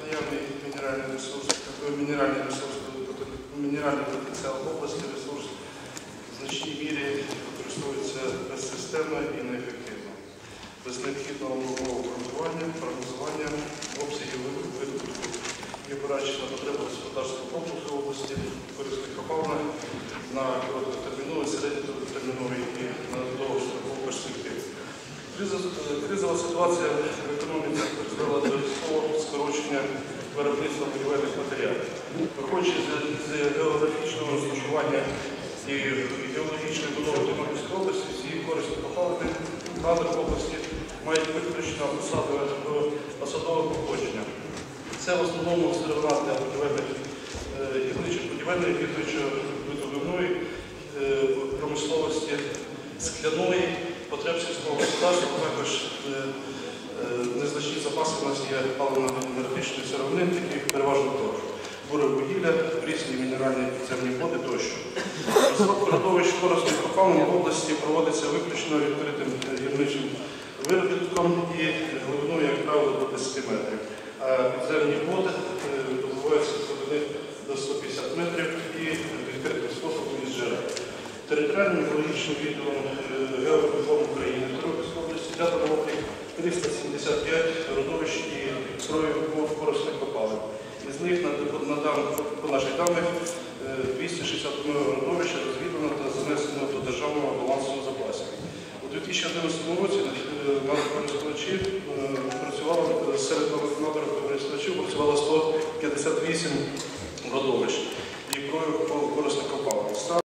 наявний мінеральний ресурс, е, мінеральний ресурс, мінеральний потенціал в області, ресурс в значній мірі використовується безсистемно і неефективно, без необхідного нового обґрунтування, прогнозування обсягів видобутку опираючись на потреби господарського комплексу області, корисних копалин на короткотерміновий, середньотерміновий і на довгострокову перспективу. Кризова ситуація виробництва будівельних матеріалів. Виходячи з географічного розташування і геологічної будови Тернопільської області, всі корисні копалини кадр області мають виключно посадове походження. Це в основному сировина для будівельних е, гірничих будівельної гірничо-видобувної е, промисловості, скляної, потреб сільського господарства, також е, незначні запаси у нас є паливно-енергетичної сировини, такі переважно торф, буре вугілля, прісні мінеральні підземні води тощо. Розробка родовищ корисних в області проводиться виключно відкритим е, гірничим виробітком і глибиною, як правило, до 10 метрів. А підземні води е, добуваються з глибини до 150 метрів і відкритим способом із джерел. Територіальним геологічним відділом 375 родовищ і строю корисних копалин. Із них на, на, по наших даних е, 261 родовища розвідано та занесено до державного балансового запасу. У 2011 році е, на користувачі е, працювало серед надр користувачів працювало 158 родовищ.